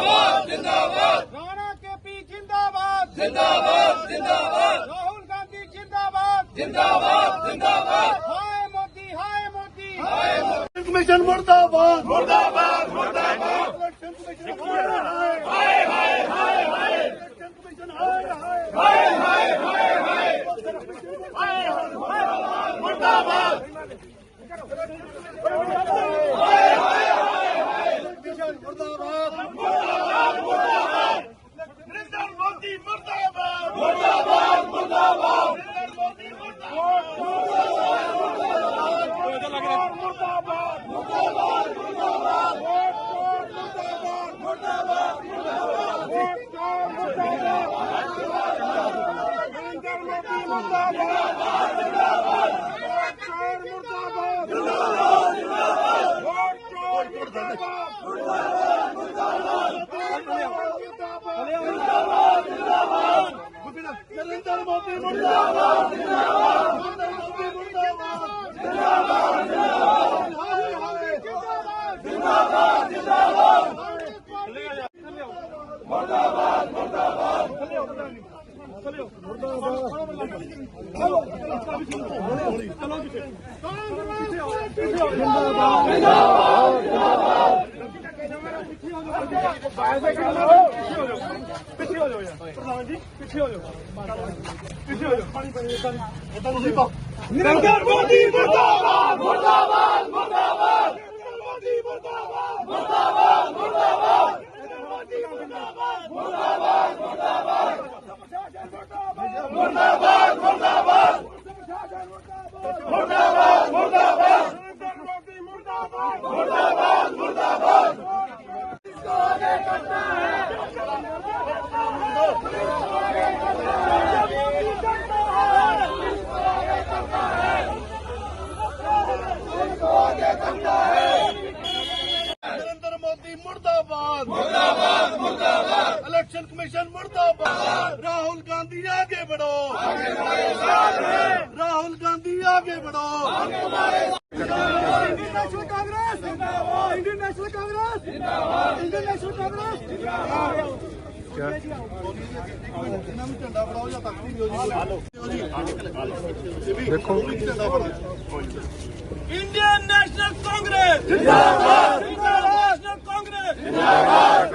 ਜਿੰਦਾਬਾਦ ਜਿੰਦਾਬਾਦ। ਰਾਣਾ ਕੇਪੀ ਜਿੰਦਾਬਾਦ। ਜਿੰਦਾਬਾਦ ਜਿੰਦਾਬਾਦ। ਰਾਹੁਲ ਗਾਂਧੀ ਜਿੰਦਾਬਾਦ। ਜਿੰਦਾਬਾਦ ਜਿੰਦਾਬਾਦ। ਹਾਏ ਮੋਦੀ ਹਾਏ ਮੋਦੀ। ਹਾਏ ਕਮਿਸ਼ਨ ਮੁਰਦਾਬਾਦ। ਮੁਰਦਾਬਾਦ ਮੁਰਦਾਬਾਦ। ਇਲੈਕਸ਼ਨ ਕਮਿਸ਼ਨ ਹਾਏ। ਹਾਏ ਹਾਏ ਹਾਏ ਇਲੈਕਸ਼ਨ ਕਮਿਸ਼ਨ ਹਾਏ ਹਾਏ ਹਾਏ ਹਾਏ ਹਾਏ ਹਾਏ ਮੁਰਦਾਬਾਦ ਕਮਿਸ਼ਨ ਮੁਰਦਾਬਾਦ ਨਰਿੰਦਰ ਮੋਦੀ ਮੁਰਦਾਬਾਦ ਮੁਰਦਾਬਾਦ ਮੁਰਦਾਬਾਦ ਨਰਿੰਦਰ ਮੋਦੀ ਮੁਰਦਾਬਾਦ ਨਰਿੰਦਰ ਮੋਦੀ ਮੁਰਦਾਬਾਦ ਜਿੰਦਾਬਾਦ ਨਰਿੰਦਰ ਮੋਦੀ ਮੁਰਦਾਬਾਦ ਜਿੰਦਾਬਾਦ ਜਿੰਦਾਬਾਦ ਹਾਏ ਹਾਏ ਜਿੰਦਾਬਾਦ। ਨਰਿੰਦਰ ਮੋਦੀ ਮੁਰਦਾਬਾਦ ਮੁਰਦਾਬਾਦ ਮੁਰਦਾਬਾਦ। ਮੋਦੀ ਮੁਰਦਾਬਾਦ ਮੁਰਦਾਬਾਦ ਮੁਰਦਾਬਾਦ। ਮੋਦੀ ਮੁਰਦਾਬਾਦ ਮੁਰਦਾਬਾਦ ਮੁਰਦਾਬਾਦ ਮੁਰਦਾਬਾਦ। ਜਿੰਦਾਬਾਦ ਇੰਡੀਅਨ ਨੈਸ਼ਨਲ ਕਾਂਗਰਸ ਜਿੰਦਾਬਾਦ ਇੰਡੀਅਨ ਨੈਸ਼ਨਲ ਕਾਂਗਰਸ ਇਹਨਾਂ ਨੂੰ ਝੰਡਾ ਫੜਾਓ ਜਾਂ ਤੱਕ ਨਹੀਂ ਦਿਓ ਜੀ ਦੇਖੋ। ਝੰਡਾ ਫੜਾਓ ਇੰਡੀਅਨ ਨੈਸ਼ਨਲ ਕਾਂਗਰਸ ਜਿੰਦਾਬਾਦ ਇੰਡੀਅਨ ਨੈਸ਼ਨਲ ਕਾਂਗਰਸ ਜਿੰਦਾਬਾਦ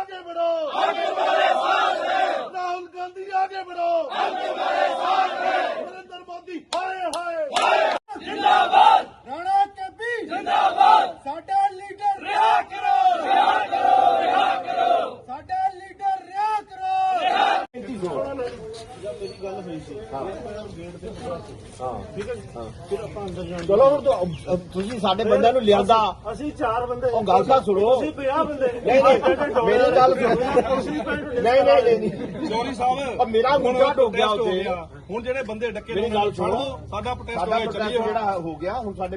ਗਾਂਧੀ ਚਲੋ ਹੁਣ ਤੁ- ਤੁਸੀਂ ਸਾਡੇ ਬੰਦਿਆਂ ਨੂੰ ਲਿਆਂਦਾ। ਅਸੀਂ ਚਾਰ ਬੰਦੇ ਉਹ ਗੱਲ ਤਾਂ ਸੁਣੋ। ਅਸੀਂ 50 ਬੰਦੇ ਨਹੀਂ ਨਹੀਂ ਮੇਰੀ ਗੱਲ ਸੁਣੋ। ਨਹੀਂ ਨਹੀਂ ਨਹੀਂ ਚੌਧਰੀ ਸਾਹਿਬ ਉਹ ਮੇਰਾ ਮੁੰਡਾ ਡੁੱਬ ਗਿਆ protest ਹੋ ਉੱਥੇ। ਗਿਆ। ਹੁਣ ਜਿਹੜੇ ਬੰਦੇ ਡੱਕੇ ਮੇਰੀ ਨੇ ਗੱਲ ਛੱਡ ਸੁਣੋ। ਸਾਡਾ ਪ੍ਰੋਟੈਸਟ ਸਾਡਾ ਹੋਇਆ ਪ੍ਰੋਟੈਸਟ ਜਿਹੜਾ ਹੋ ਗਿਆ ਹੁਣ ਸਾਡੇ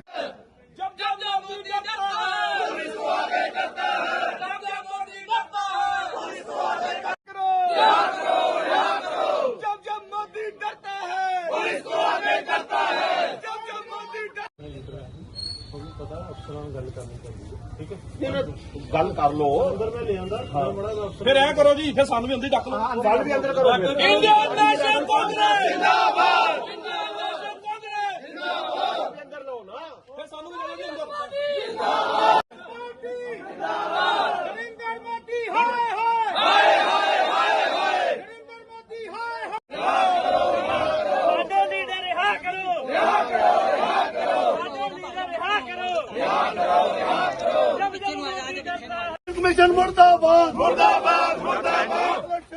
ਪਤਾ ਅਫਸਰਾਂ ਗੱਲ ਕਰਨੀ ਚਾਹੀਦੀ ਠੀਕ ਹੈ? ਗੱਲ ਕਰ ਲੋ ਅੰਦਰ ਮੈਂ ਲੈ ਆਂਦਾ ਬੜਾ ਫਿਰ ਐ ਕਰੋ ਜੀ ਫਿਰ ਸਾਨੂੰ ਵੀ ਅੰਦਰ ਡੱਕ ਲਓ। ਗੱਲ ਵੀ ਅੰਦਰ ਕਰੋ। ਇੰਡੀਅਨ ਨੈਸ਼ਨਲ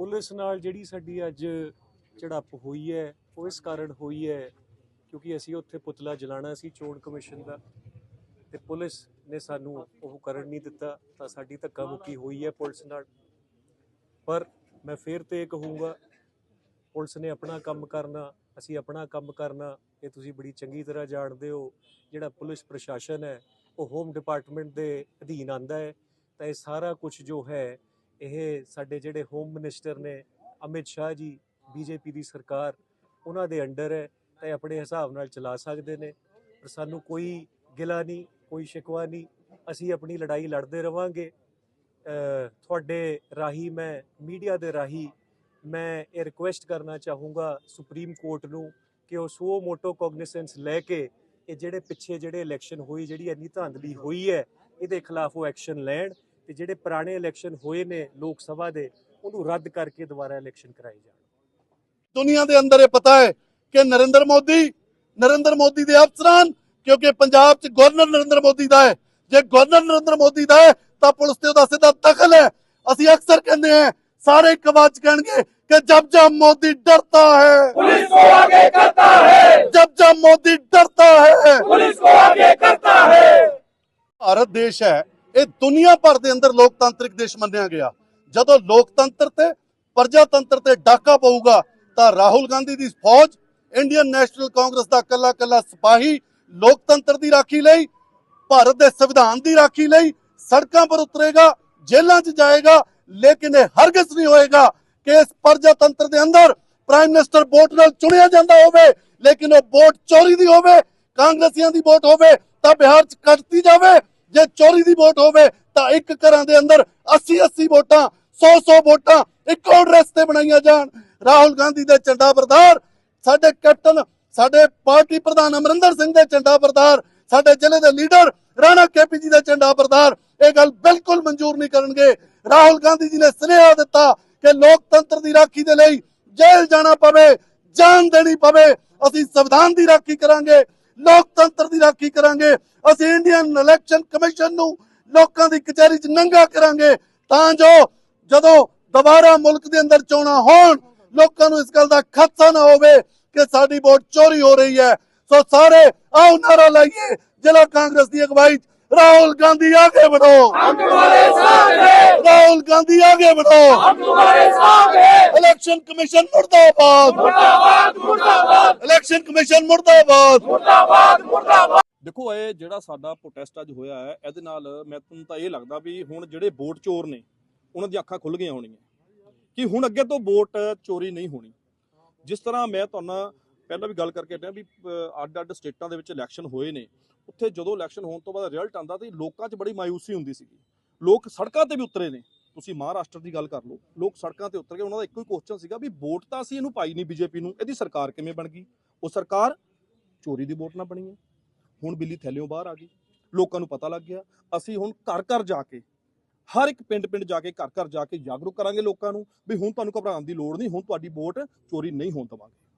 पुलिस नाल ਜਿਹੜੀ साड़ी अज झड़प हुई है ਉਹ ਇਸ ਕਾਰਨ ਹੋਈ ਕਿਉਂਕਿ ਅਸੀਂ ਉੱਥੇ ਪੁਤਲਾ ਜਲਾਣਾ ਸੀ, ਚੋਣ ਕਮਿਸ਼ਨ ਦਾ। ਤੇ ਪੁਲਿਸ ਨੇ ਸਾਨੂੰ ਉਹ ਕਰਨ ਨਹੀਂ ਦਿੱਤਾ, ਤਾਂ ਸਾਡੀ ਧੱਕਾ ਮੁੱਕੀ ਹੋਈ ਹੈ ਪੁਲਿਸ ਨਾਲ। ਪਰ ਮੈਂ ਫੇਰ ਤੇ ਇਹ ਕਹੂੰਗਾ, ਪੁਲਿਸ ਨੇ ਆਪਣਾ ਕੰਮ ਕਰਨਾ, ਅਸੀਂ ਆਪਣਾ ਕੰਮ ਕਰਨਾ, ਇਹ ਤੁਸੀਂ ਬੜੀ ਚੰਗੀ ਤਰ੍ਹਾਂ ਜਾਣਦੇ ਹੋ। ਜਿਹੜਾ ਪੁਲਿਸ ਪ੍ਰਸ਼ਾਸਨ ਹੈ, ਉਹ ਹੋਮ ਡਿਪਾਰਟਮੈਂਟ ਦੇ ਅਧੀਨ ਆਂਦਾ ਹੈ। ਤਾਂ ਇਹ ਸਾਰਾ ਕੁਝ ਜੋ ਹੈ, ਇਹ ਸਾਡੇ ਜਿਹੜੇ ਹੋਮ ਮਿਨਿਸਟਰ ਨੇ, ਅਮਿਤ ਸ਼ਾਹ ਜੀ, ਬੀਜੇਪੀ ਦੀ ਸਰਕਾਰ, ਉਹਨਾਂ ਦੇ ਅੰਡਰ ਹੈ। ਤਾਂ ਆਪਣੇ ਹਿਸਾਬ ਨਾਲ ਚਲਾ ਸਕਦੇ ਨੇ। ਪਰ ਸਾਨੂੰ ਕੋਈ ਗਿਲਾ ਨਹੀਂ, ਕੋਈ ਸ਼ਿਕਵਾ ਨਹੀਂ। ਅਸੀਂ ਆਪਣੀ ਲੜਾਈ ਲੜਦੇ ਰਵਾਂਗੇ। ਤੁਹਾਡੇ ਰਾਹੀਂ ਮੈਂ, ਮੀਡੀਆ ਦੇ ਰਾਹੀਂ ਮੈਂ ਇਹ ਰਿਕੁਐਸਟ ਕਰਨਾ ਚਾਹੂੰਗਾ ਸੁਪਰੀਮ ਕੋਰਟ ਨੂੰ ਕਿ ਉਹ ਸੋ ਮੋਟੋ ਕੋਗਨੀਸੈਂਸ ਲੈ ਕੇ ਇਹ ਜਿਹੜੇ ਪਿੱਛੇ ਜਿਹੜੇ ਇਲੈਕਸ਼ਨ ਹੋਈ, ਜਿਹੜੀ ਇੰਨੀ ਧਾਂਦਲੀ ਹੋਈ ਹੈ, ਇਹਦੇ ਖਿਲਾਫ ਉਹ ਐਕਸ਼ਨ ਲੈਣ ਤੇ ਜਿਹੜੇ ਪੁਰਾਣੇ ਇਲੈਕਸ਼ਨ ਹੋਏ ਨੇ ਲੋਕ ਸਭਾ ਦੇ, ਉਹਨੂੰ ਰੱਦ ਕਰਕੇ ਦੁਬਾਰਾ ਇਲੈਕਸ਼ਨ ਕਰਾਏ ਜਾਣ। ਦੁਨੀਆ ਦੇ ਅੰਦਰ ਇਹ ਪਤਾ ਹੈ ਕਿ ਨਰਿੰਦਰ ਮੋਦੀ ਨਰਿੰਦਰ ਮੋਦੀ ਦੇ ਅਫਸਰਾਂ ਕਿਉਂਕਿ ਪੰਜਾਬ 'ਚ ਗਵਰਨਰ ਨਰਿੰਦਰ ਮੋਦੀ ਦਾ ਹੈ। ਜੇ ਗਵਰਨਰ ਨਰਿੰਦਰ ਮੋਦੀ ਦਾ ਹੈ ਤਾਂ ਪੁਲਿਸ ਤੇ ਉਹਦਾ ਸਿੱਧਾ ਦਖਲ ਹੈ। ਅਸੀਂ ਅਕਸਰ ਕਹਿੰਦੇ ਆ ਸਾਰੇ ਕਵਾਚ ਕਹਿਣਗੇ ਕਿ ਜਬ ਜਬ ਮੋਦੀ ਡਰਤਾ ਹੈ। ਪੁਲਿਸ ਕੋ ਆਗੇ ਕਰਤਾ ਹੈ। ਜਬ ਜਬ ਮੋਦੀ ਡਰਤਾ ਹੈ। ਪੁਲਿਸ ਕੋ ਆਗੇ ਕਰਤਾ ਹੈ। ਭਾਰਤ ਦੇਸ਼ ਹੈ ਇਹ ਦੁਨੀਆ ਭਰ ਦੇ ਅੰਦਰ ਲੋਕਤੰਤਰਿਕ ਦੇਸ਼ ਮੰਨਿਆ ਗਿਆ। ਜਦੋਂ ਲੋਕਤੰਤਰ ਤੇ ਪ੍ਰਜਾਤੰਤਰ ਤੇ ਡਾਕਾ ਪਊਗਾ ਤਾਂ ਰਾਹੁਲ ਗਾਂਧੀ ਦੀ ਫੌਜ ਇੰਡੀਅਨ ਨੈਸ਼ਨਲ ਕਾਂਗਰਸ ਦਾ ਕੱਲਾ ਕੱਲਾ ਸਿਪਾਹੀ ਲੋਕਤੰਤਰ ਦੀ ਰਾਖੀ ਲਈ, ਭਾਰਤ ਦੇ ਸੰਵਿਧਾਨ ਦੀ ਰਾਖੀ ਲਈ ਸੜਕਾਂ ਪਰ ਉਤਰੇਗਾ, ਜੇਲ੍ਹਾਂ 'ਚ ਜਾਏਗਾ, ਲੇਕਿਨ ਇਹ ਹਰਗਿਜ਼ ਨਹੀਂ ਹੋਏਗਾ ਕਿ ਇਸ ਪ੍ਰਜਾਤੰਤਰ ਦੇ ਅੰਦਰ ਪ੍ਰਾਈਮ ਮਿਨਿਸਟਰ ਵੋਟ ਨਾਲ ਚੁਣਿਆ ਜਾਂਦਾ ਹੋਵੇ, ਲੇਕਿਨ ਉਹ ਵੋਟ ਚੋਰੀ ਦੀ ਹੋਵੇ, ਕਾਂਗਰਸੀਆਂ ਦੀ ਵੋਟ ਹੋਵੇ ਤਾਂ ਬਿਹਾਰ 'ਚ ਕੱਟਦੀ ਜਾਵੇ, ਜੇ ਚੋਰੀ ਦੀ ਵੋਟ ਹੋਵੇ ਤਾਂ ਇੱਕ ਘਰਾਂ ਦੇ ਅੰਦਰ 80 80 ਵੋਟਾਂ 100 100 ਵੋਟਾਂ ਇੱਕੋ ਐਡਰੈਸ ਤੇ ਬਣਾਈਆਂ ਜਾਣ। ਰਾਹੁਲ ਗਾਂਧੀ ਦੇ ਝੰਡਾ ਬਰਦਾਰ ਸਾਡੇ ਕੈਪਟਨ, ਸਾਡੇ ਪਾਰਟੀ ਪ੍ਰਧਾਨ ਅਮਰਿੰਦਰ ਸਿੰਘ ਦੇ ਝੰਡਾ ਬਰਦਾਰ ਸਾਡੇ ਜ਼ਿਲ੍ਹੇ ਦੇ ਲੀਡਰ ਰਾਣਾ ਕੇਪੀ ਜੀ ਦੇ ਝੰਡਾ ਬਰਦਾਰ ਇਹ ਗੱਲ ਬਿਲਕੁਲ ਮਨਜ਼ੂਰ ਨਹੀਂ ਕਰਨਗੇ। ਰਾਹੁਲ ਗਾਂਧੀ ਜੀ ਨੇ ਸੁਨੇਹਾ ਦਿੱਤਾ ਕਿ ਲੋਕਤੰਤਰ ਦੀ ਰਾਖੀ ਦੇ ਲਈ ਜੇਲ੍ਹ ਜਾਣਾ ਪਵੇ, ਜਾਨ ਦੇਣੀ ਪਵੇ। ਅਸੀਂ ਸੰਵਿਧਾਨ ਦੀ ਰਾਖੀ ਕਰਾਂਗੇ, ਲੋਕਤੰਤਰ ਦੀ ਰਾਖੀ ਕਰਾਂਗੇ। ਅਸੀਂ ਇੰਡੀਅਨ ਇਲੈਕਸ਼ਨ ਕਮਿਸ਼ਨ ਨੂੰ ਲੋਕਾਂ ਦੀ ਕਚਹਿਰੀ 'ਚ ਨੰਗਾ ਕਰਾਂਗੇ। ਤਾਂ ਜੋ ਜਦੋਂ ਦੁਬਾਰਾ ਮੁਲਕ ਦੇ ਅੰਦਰ ਚੋਣਾਂ ਹੋਣ ਲੋਕਾਂ ਨੂੰ ਇਸ ਗੱਲ ਦਾ ਖਤਸਾ ਨਾ ਹੋਵੇ ਕਿ ਸਾਡੀ ਵੋਟ ਚੋਰੀ ਹੋ ਰਹੀ ਹੈ। ਸੋ ਸਾਰੇ ਆਓ ਨਾਰਾ ਲਾਈਏ, ਜ਼ਿਲ੍ਹਾ ਕਾਂਗਰਸ ਦੀ ਅਗਵਾਈ ਰਾਹੁਲ ਗਾਂਧੀ ਆਗੇ ਵਧੋ। ਰਾਹੁਲ ਗਾਂਧੀ ਆਗੇ ਵਧੋ। ਇਲੈਕਸ਼ਨ ਕਮਿਸ਼ਨ ਮੁਰਦਾਬਾਦ। ਮੁਰਦਾਬਾਦ ਮੁਰਦਾਬਾਦ ਇਲੈਕਸ਼ਨ ਕਮਿਸ਼ਨ ਮੁਰਦਾਬਾਦ। ਮੁਰਦਾਬਾਦ ਮੁਰਦਾਬਾਦ ਦੇਖੋ, ਇਹ ਜਿਹੜਾ ਸਾਡਾ ਪ੍ਰੋਟੈਸਟ ਅੱਜ ਹੋਇਆ ਹੈ, ਇਹਦੇ ਨਾਲ ਮੈਨੂੰ ਤਾਂ ਇਹ ਲੱਗਦਾ ਵੀ ਹੁਣ ਜਿਹੜੇ ਵੋਟ ਚੋਰ ਨੇ, ਉਹਨਾਂ ਦੀਆਂ ਅੱਖਾਂ ਖੁੱਲ ਗਈਆਂ ਹੋਣੀਆਂ। ਕਿ ਹੁਣ ਅੱਗੇ ਤੋਂ ਵੋਟ ਚੋਰੀ ਨਹੀਂ ਹੋਣੀ। ਜਿਸ ਤਰ੍ਹਾਂ ਮੈਂ ਤੁਹਾਨੂੰ ਪਹਿਲਾਂ ਵੀ ਗੱਲ ਕਰਕੇ ਹਟਿਆ ਵੀ ਅ, ਅੱਡ-ਅੱਡ ਸਟੇਟਾਂ ਦੇ ਵਿੱਚ ਇਲੈਕਸ਼ਨ ਹੋਏ ਨੇ। ਉੱਥੇ ਜਦੋਂ ਇਲੈਕਸ਼ਨ ਹੋਣ ਤੋਂ ਬਾਅਦ ਰਿਜ਼ਲਟ ਆਂਦਾ ਤੇ ਲੋਕਾਂ 'ਚ ਬੜੀ ਮਾਇੂਸੀ ਹੁੰਦੀ ਸੀਗੀ। ਲੋਕ ਸੜਕਾਂ ਤੇ ਵੀ ਉਤਰੇ ਨੇ। ਤੁਸੀਂ ਮਹਾਰਾਸ਼ਟਰ ਦੀ ਗੱਲ ਕਰ ਲਓ। ਲੋਕ ਸੜਕਾਂ ਤੇ ਉਤਰ ਗਏ ਉਹਨਾਂ ਦਾ ਇੱਕੋ ਹੀ ਕੁਐਸਚਨ ਸੀਗਾ ਵੀ ਵੋਟ ਤਾਂ ਅਸੀਂ ਇਹਨੂੰ ਪਾਈ ਨਹੀਂ ਬੀਜੇਪੀ ਨੂੰ। ਇਹਦੀ ਸਰਕਾਰ ਕਿਵੇਂ ਬਣ ਗਈ? ਉਹ ਸਰਕਾਰ ਚੋਰੀ ਦੀ ਵੋਟ ਨਾ ਬਣੀ ਹੈ। ਹੁਣ ਬਿੱਲੀ ਥੈਲਿਓਂ ਬਾਹਰ ਆ ਗਈ। ਲੋਕਾਂ ਨੂੰ ਪਤਾ ਲੱਗ ਗਿਆ। ਅਸੀਂ ਹੁਣ ਘਰ ਘਰ ਜਾ ਕੇ ਹਰ ਇੱਕ ਪਿੰਡ ਪਿੰਡ ਜਾ ਕੇ ਘਰ ਘਰ ਜਾ ਕੇ ਜਾਗਰੂਕ ਕਰਾਂਗੇ ਲੋਕਾਂ ਨੂੰ ਵੀ ਹੁਣ ਤੁਹਾਨੂੰ ਘਬਰਾਉਣ ਦੀ ਲੋੜ ਨਹੀਂ, ਹੁਣ ਤੁਹਾਡੀ ਵੋਟ ਚੋਰੀ ਨਹੀਂ ਹੋਣ ਦੇਵਾਂਗੇ।